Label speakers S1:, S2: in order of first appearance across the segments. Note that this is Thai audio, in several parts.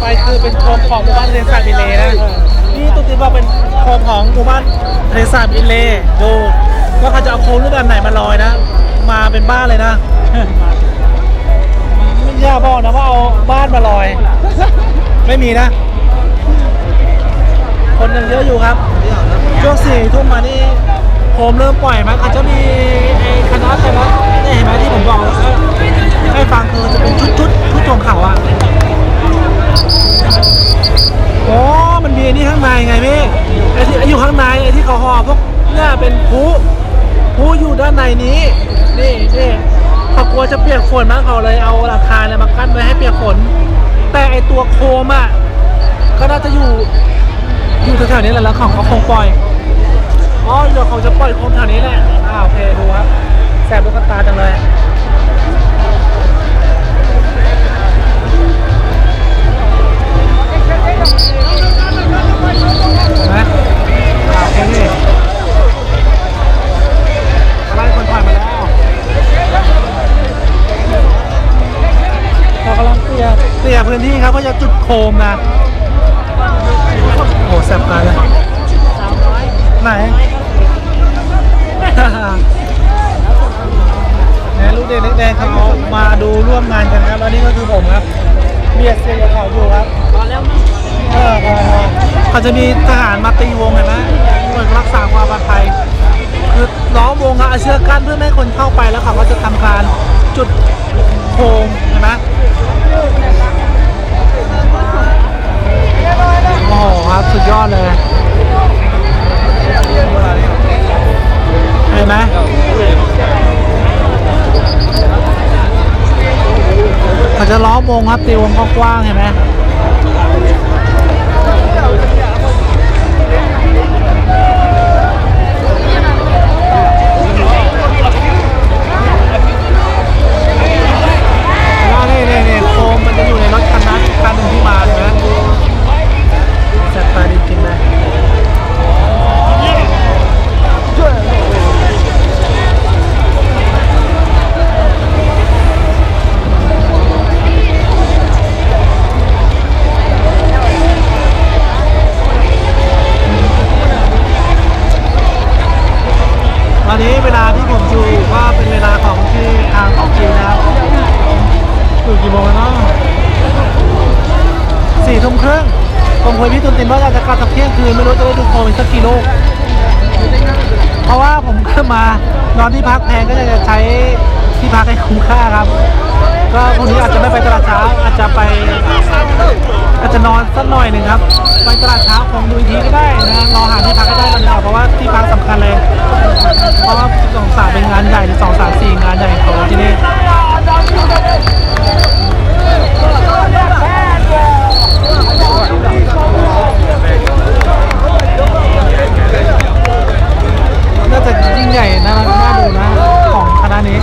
S1: ไปคือเป็นโคมของหมู่บ้านเทศาบิเลนะนี่ตุ๊กติ๊บบอกเป็นโคมของหมู่บ้านเทศาบิเลดูว่าเขาจะเอาโคมรูปแบบไหนมาลอยนะ มาเป็นบ้านเลยนะไม่ยากบอกนะว่าเอาบ้านมาลอย ไม่มีนะ คนยังเยอะอยู่ครับช่วงสี่ทุ่มมานี่โคมเริ่มปล่อยมั้งอาจจะมีไอ้คณะแต่ละนี่เห็นไหมที่ผมบอกให้ฟังคือจะเป็นชุดชุดชุดทงเขาอะ โอ้มันมีอ้นี่ข้างในไงพี่ไอ้ที่อยู่ข้างในไอ้ที่เขาห่อพวกเนี่ยเป็นผู้ผู้อยู่ด้านในนี้นี่นี่เขากลัวจะเปียกฝนมั้งเขาเลยเอาหลังคาเนี่ยมากั้นไว้ให้เปียกฝน แต่ไอตัวโคมอะก็น่าจะอยู่อยู่แถวๆนี้แหละแล้วเขาคงปล่อยอ๋อเดี๋ยวเขาจะปล่อยโคมแถวนี้แหละอ่าโอเคดูครับแสบลูกตาจังเลย นไหมอ่าโอเคนี่ไล่คนผ่านมาแล้วเรากำลังเสียเสียพื้นที่ครับเพื่อจะจุดโคมนะ โอ้แสบตาเลยไหนเนี่ยลูกเด็กแดงๆเขามาดูร่วมงานกันครับแล้วนี่ก็คือผมครับ เบียดเสียเขาอยู่ครับเออพอพอ เขาจะมีทหารมาตีวงเห็นไหมเหมือนรักษาความปลอดภัยคือล้อมวงอะเอาเชือกกั้นเพื่อไม่ให้คนเข้าไปแล้วเขาก็จะทำการจุดโคมเห็นไหมโอ้โหครับสุดยอดเลยเห็นไหมเขาจะล้อมวงครับตีวงกว้างเห็นไหม นอนสักหน่อยหนึ่งครับไปตลาดเช้าคงดูอีกทีก็ได้นะรอหาที่พักก็ได้ตอนนี้เพราะว่าที่พักสำคัญเลยเพราะว่าสองสามเป็นงานใหญ่หรือสองสามสี่งานใหญ่ของที่นี่น่าจะยิ่งใหญ่น่าน่าดูนะของคณะนี้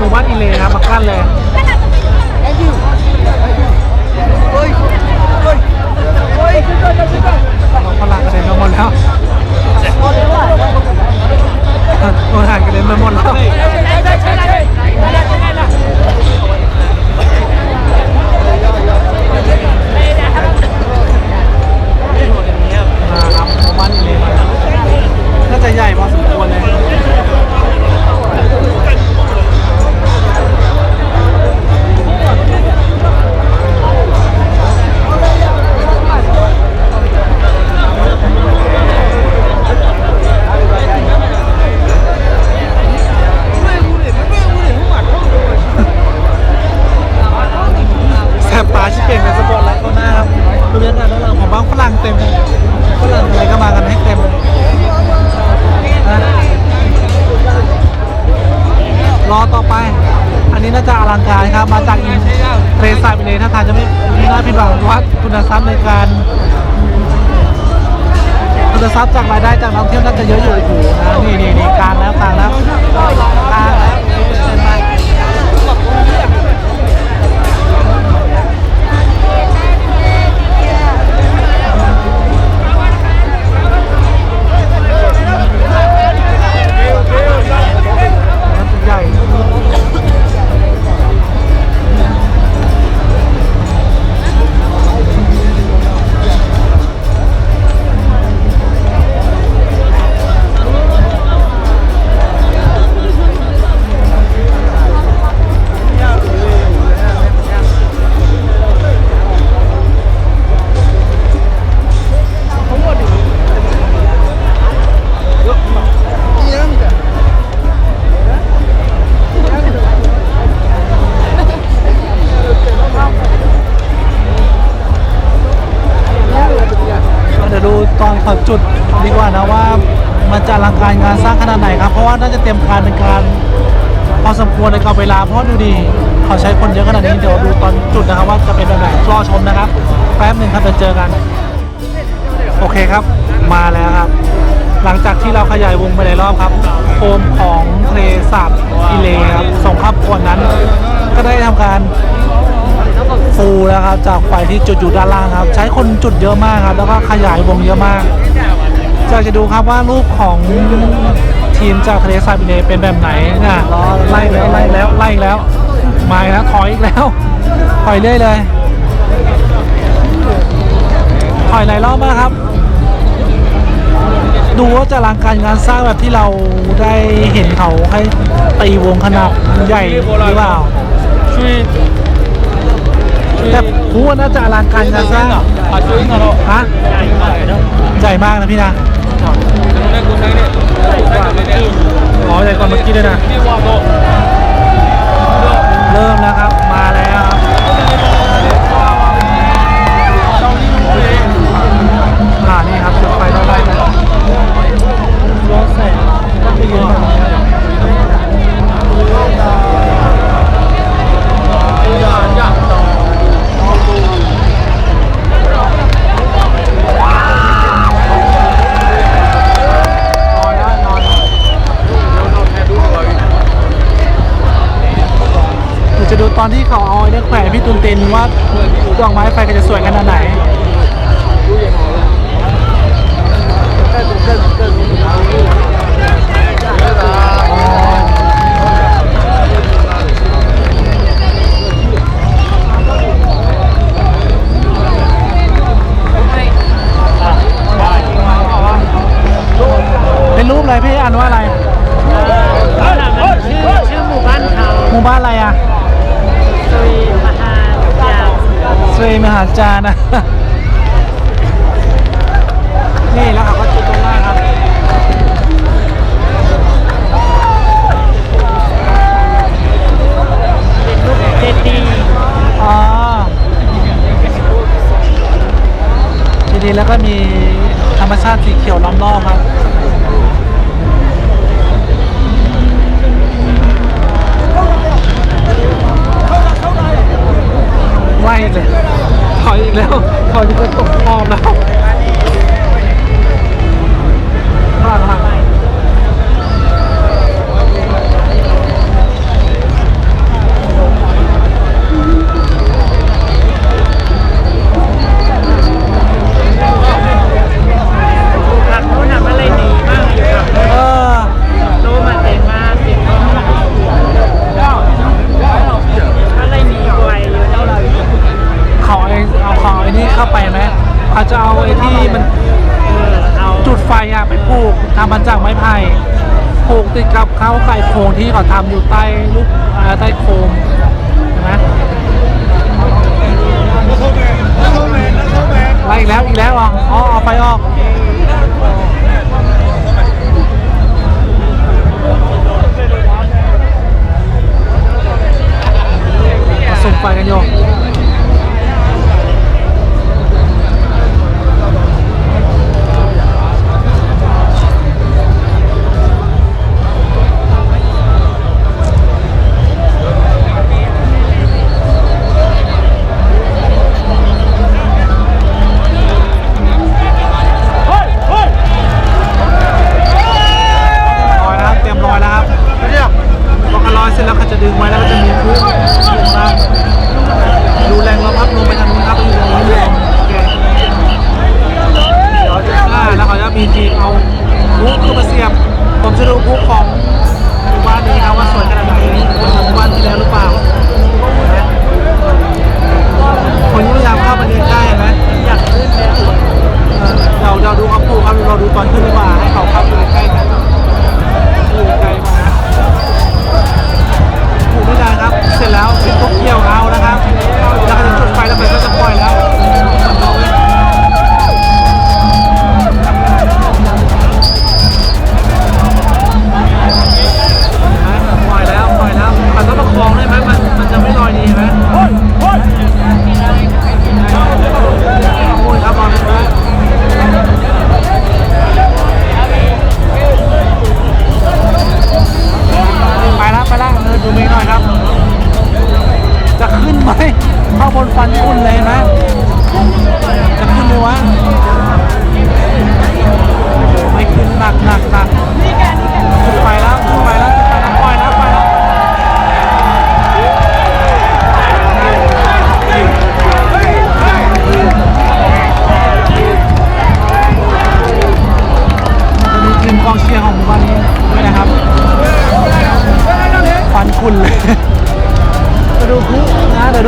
S1: หมู่บ้านอิเลนะมาขั้นเลย คุณทรัพย์จากรายได้จากนักท่องเที่ยวน่าจะเยอะอยู่โอ้โหนะนี่นี่นี่กลางแล้วกลางแล้วกลาง ดูดิเขาใช้คนเยอะขนาดนี้เดี๋ยวดูตอนจุดนะครับว่าจะเป็นแบบไหนรอชมนะครับ แป๊บหนึ่งครับเดี๋ยวเจอกัน โอเคครับ มาแล้วครับ หลังจากที่เราขยายวงไปหลายรอบครับโฟมของทะเลสาบอิเลครับส่งข้ามกวนนั้น ก็ได้ทำการฟูแล้วครับจากไฟที่จุดอยู่ด้านล่างครับ ใช้คนจุดเยอะมากครับ แล้วก็ขยายวงเยอะมากจะจะดูครับว่ารูปของ ทีมจากทะเลทรายบิเนเป็นแบบไหนน่ะรอไล่แล้วไล่แล้วไล่แล้วมาอีกแล้วถอยอีกแล้วถอยเรื่อยเลยถอยหลายรอบมากครับ ดูว่าจะอลังการงานสร้างแบบที่เราได้เห็นเขาให้ตีวงขนาดใหญ่หรือเปล่า
S2: ช่วย
S1: แต่พูว่าน่าจะอลังการงานสร้าง
S2: อะช่วยหน่อยเนาะ
S1: ฮะ
S2: ใหญ่มากเลยเนาะ
S1: ใหญ่มากนะพี่นะ
S2: ขอใช้เนี่ยใหญ่กว่าเมื่อกี้
S1: อ๋อใหญ่กว่าเมื่อกี้ด้วยนะ เริ่มแล้วครับ มาแล้วครับอ่านี่ครับจุดไฟต้องไล่นะร้อนแสงต้องไปยืน เป็นรูปอะไรพี่อ่านว่าอะไร
S2: ชื่อชื่อหมู่บ้านเขา
S1: หมู่บ้านอะไรอะ
S2: ซุยมหาจารย์
S1: สรีมหาจารย์นะนี่แล้วเขาก็จุดตรงล่างครับ
S2: เจดีย์
S1: อ๋อทีนี้แล้วก็มีธรรมชาติสีเขียวล้อมรอบครับ เข้าไปไหมอาจจะเอาไอ้ที่มันจุดไฟอะไปผูกทำมันจากไม้
S2: ไผ่ผูก
S1: ติดกับเขาไก่โครงที่เขาทำอยู่ใต้ลูกใต้โครงนะไปอีกแล้วอีกแล้วอ๋อเอาไปออกส่มไฟกันโย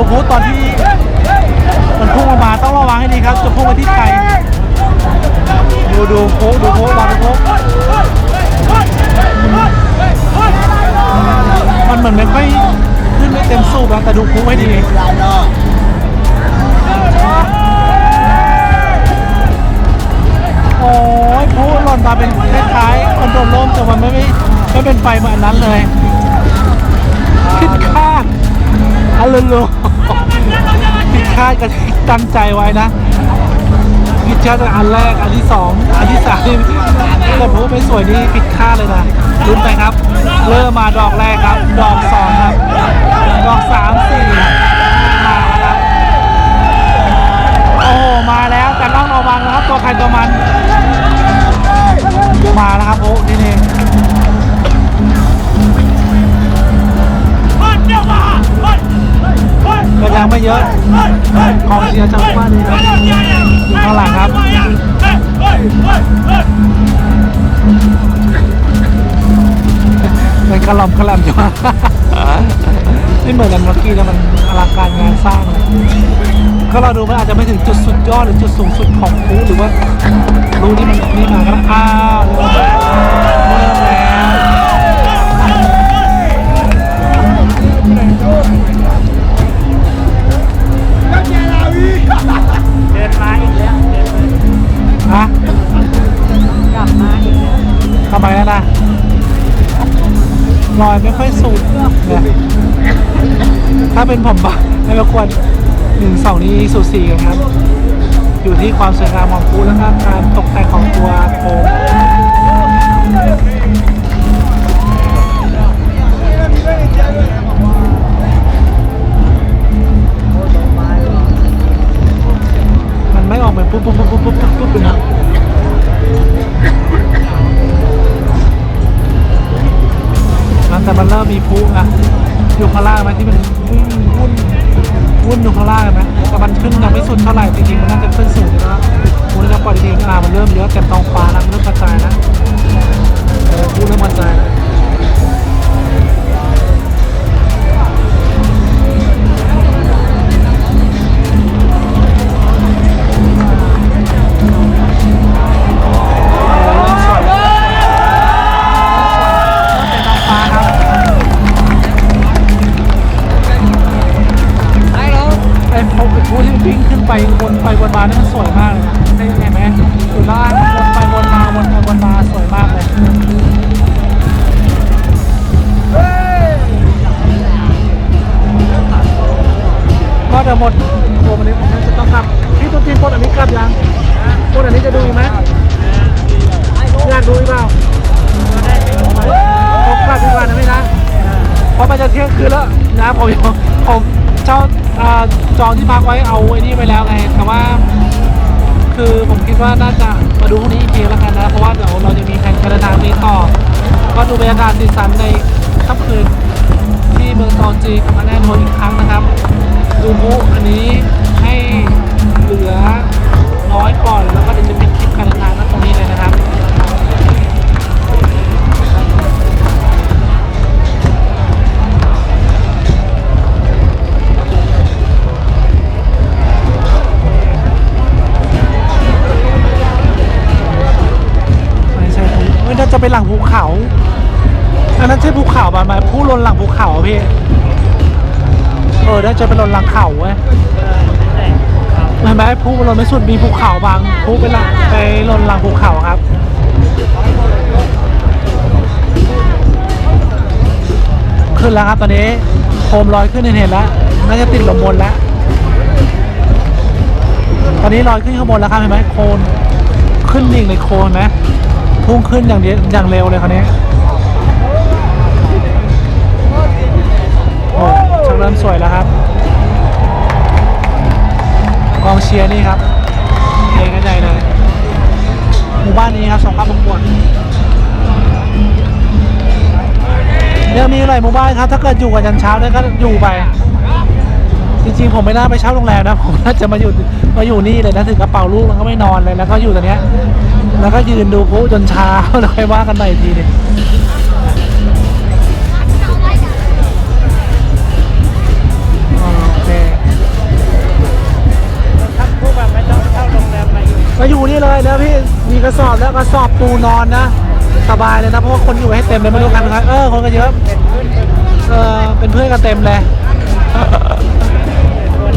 S1: ดูพลุตอนที่มันพุ่งออกมาต้องระวังให้ดีครับ จะพุ่งไปที่ไกลดูดูพลุดูพลุรอดูพลุมันเหมือนไม่ค่อยขึ้นไม่เต็มสูบนะแต่ดูพลุให้ดีโอ้ยพลุหล่นมาเป็นคล้ายๆคนโดนล่มแต่มันไม่ไม่ไม่เป็นไฟเหมือนนั้นเลยผิดคาดอัลโลโล ผิดคาดกันตั้งใจไว้นะผิดคาดตั้งอันแรกอันที่สองอันที่สามนี่แต่พูไม่สวยนี่ผิดคาดเลยนะลุ้นไปครับ เริ่มมาดอกแรกครับ ดอกสองครับ ดอกสามสี่มาแล้วครับโอ้โหมาแล้วแต่ต้องระวังนะครับตัวใครตัวมัน มาแล้วครับโอ้นี่นี่ ก็ยังไม่เยอะกองเชียร์จากบ้านนี้ครับอยู่ข้างหลังครับเป็นกระหล่ำกระแหลมอยู่ไม่เหมือนกันเมื่อกี้นะมันอลังการงานสร้างเลยก็เราดูมันอาจจะไม่ถึงจุดสุดยอดหรือจุดสูงสุดของคูหรือว่ารูที่มันนี่มาก็อ้าวเริ่มแล้ว ทำไมแล้วนะรอยไม่ค่อยสูงนี่ยถ้าเป็นผมบ้างไม่รบกวนหนึ่งสองนี้สูสีกันครับ อยู่ที่ความสวยงามของคูแล้วก็การตกแต่งของตัวโคมมันไม่ออกเป็นปุ๊บปุ๊บปุ๊บปุ๊บปุ๊บปุ๊บเลยนะ แต่มันเริ่มมีพุนะอยู่ข้างล่างไหมที่มันวิ่งวุ่นวุ่นอยู่ข้างล่างเห็นไหมแต่มันขึ้นยังไม่สุดเท่าไหร่จริงๆมันน่าจะขึ้นสูงอยู่แล้วพุนี่เราปล่อยดีๆอ่ามันเริ่มเยอะเต็มท้อ ก็เดี๋ยวหมดโอ้วันนี้ผมจะต้องกลับพี่ตุ้นจีนคนอันนี้กลับยังคนอันนี้จะดูอีกไหมอยากดูอีกเปล่าผมกลับดีกว่านะพี่นะเพราะมันจะเที่ยงคืนแล้วนะผมผมเช่าจองที่พักไว้เอาไอ้นี่ไปแล้วไงแต่ว่า คือผมคิดว่าน่าจะมาดูพรุ่งนี้อีกทีแล้วกันนะเพราะว่าเดี๋ยวเราจะมีแผนการดินทางนี้ต่อก็ดูบรรยากาศสีสันในค่ำคืนที่ซีกับมาแน่นโทรอีกครั้งนะครับ ดูมุอันนี้ให้เหลือน้อยก่อนแล้วก็เดี๋ยวจะเป็นคลิปการเดินทางณตรงนี้เลยนะครับไม่ใช่ภูไม่น่าจะเป็นหลังภูเขา อันนั้นใช่ภูเขาป่ะหมาผู้ลนหลังภูเขาพี่ ออน่าจะเป็นลนหลังเขาเว้ยเห็นไหมผู้ลนไม่สุดมีภูเขาบางผู้เป็นหลังไปลนหลังภูเขาครับขึ้นแล้วครับตอนนี้โคมลอยขึ้นเห็นแล้วน่าจะติดลมบนแล้ว ตอนนี้ลอยขึ้นข้างบนแล้วครับเห็นไหมโคนขึ้นดิ่งเลยโคนเห็นไหมพุ่งขึ้นอย่างเดียวอย่างเร็วเลยคราวนี้ ริ่มสวยแล้วครับกองเชียร์นี่ครับเฮกันใหญ่เลยหมู่บ้านนี้ครับสองข้ามประกวดยังมีหลายหมู่บ้านครับ ถ้าเกิดอยู่กันยันเช้าเนี่ยก็อยู่ไป จริงๆผมไม่น่าไปเช่าโรงแรมนะผมน่าจะมาอยู่มาอยู่นี่เลยนะถือกระเป๋าลูกแล้วก็ไม่นอนเลยแล้วก็อยู่ตรงเนี้ยแล้วก็ยืนดูพลุจนเช้าแล้วค่อยว่ากันใหม่อีกทีหนึง
S2: มาอยู่
S1: มาอยู่นี่เลยนะพี่มีกระสอบแล้วกระสอบปูนอนนะสบายเลยนะเพราะว่าคนอยู่ให้เต็มเลยไม่รู้กันครับเออคนก็เยอะ
S2: เป็นเพื่อนเป็น
S1: เออเป็นเพื่อนกันเต็มเลย
S2: คน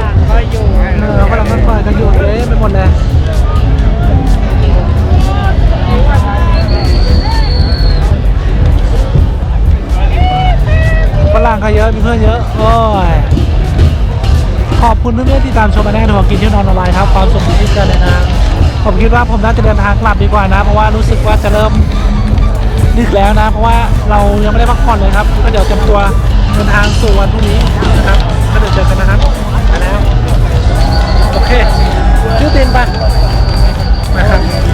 S2: ต่างก็อยู่
S1: เออฝรั่งก็ปล่อยกันอยู่เลยไปหมดเลย การชมมาแน่นอนกินเที่ยวนอนออนไลน์ครับความสุขที่เกินเลยนะผมคิดว่าผมน่าจะเดินทางกลับดีกว่านะ เพราะว่ารู้สึกว่าจะเริ่มดึกแล้วนะ เพราะว่าเรายังไม่ได้พักผ่อนเลยครับ ก็เดี๋ยวเตรียมตัวเดินทางสู่วันพรุ่งนี้นะครับก็เดี๋ยวเจอกันนะครับไปแล้วโอเคชื่อตีนไปนะครับ